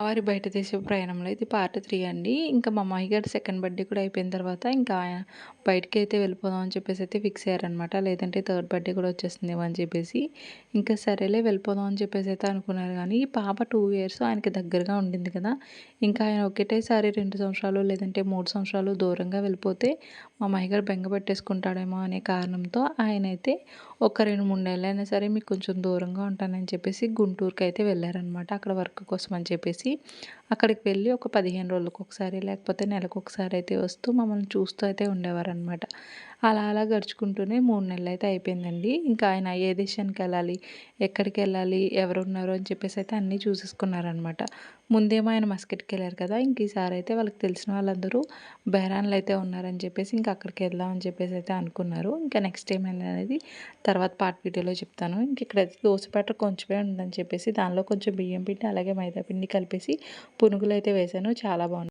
వారి బయట దేశ ప్రయాణంలో ఇది పార్ట్ త్రీ అండి. ఇంకా మా అమ్మాయి గారి సెకండ్ బర్త్డే కూడా అయిపోయిన తర్వాత ఇంకా బయటకి అయితే వెళ్ళిపోదాం అని చెప్పేసి అయితే ఫిక్స్ అయ్యారనమాట లేదంటే థర్డ్ బర్త్డే కూడా వచ్చేస్తుందేమో అని చెప్పేసి. ఇంకా సరేలే వెళ్ళిపోదాం అని చెప్పేసి అయితే అనుకున్నారు కానీ ఈ పాప టూ ఇయర్స్ ఆయనకి దగ్గరగా ఉండింది కదా. ఇంకా ఆయన ఒకటేసారి రెండు సంవత్సరాలు లేదంటే మూడు సంవత్సరాలు దూరంగా వెళ్ళిపోతే మా అమ్మాయి గారు బెంగ పెట్టేసుకుంటాడేమో అనే కారణంతో ఆయన అయితే ఒక రెండు మూడు నెలలైనా సరే మీకు కొంచెం దూరంగా ఉంటానని చెప్పేసి గుంటూరుకి అయితే వెళ్ళారనమాట అక్కడ వర్క్ కోసం అని చెప్పేసి. అక్కడికి వెళ్ళి ఒక పదిహేను రోజులకు ఒకసారి లేకపోతే నెలకు ఒకసారి అయితే వస్తూ మమ్మల్ని చూస్తూ అయితే ఉండేవారనమాట అలా అలా గడుచుకుంటూనే మూడు నెలలు అయితే అయిపోయిందండి. ఇంకా ఆయన ఏ దేశానికి వెళ్ళాలి ఎక్కడికి వెళ్ళాలి ఎవరు ఉన్నారు అని చెప్పేసి అయితే అన్నీ చూసేసుకున్నారనమాట ముందేమో ఆయన మస్కెట్కి వెళ్ళారు కదా ఇంక ఈసారి అయితే వాళ్ళకి తెలిసిన వాళ్ళందరూ బెహరాన్లు అయితే ఉన్నారని చెప్పేసి ఇంకా అక్కడికి వెళ్దాం అని చెప్పేసి అయితే అనుకున్నారు. ఇంకా నెక్స్ట్ టైం అనేది తర్వాత పార్ట్ వీడియోలో చెప్తాను. ఇంక ఇక్కడైతే దోశ బ్యాటర్ కొంచెమే ఉందని చెప్పేసి దానిలో కొంచెం బియ్యం పిండి అలాగే మైదా పిండి కలిపేసి పునుగులు అయితే వేసాను. చాలా బాగుంది.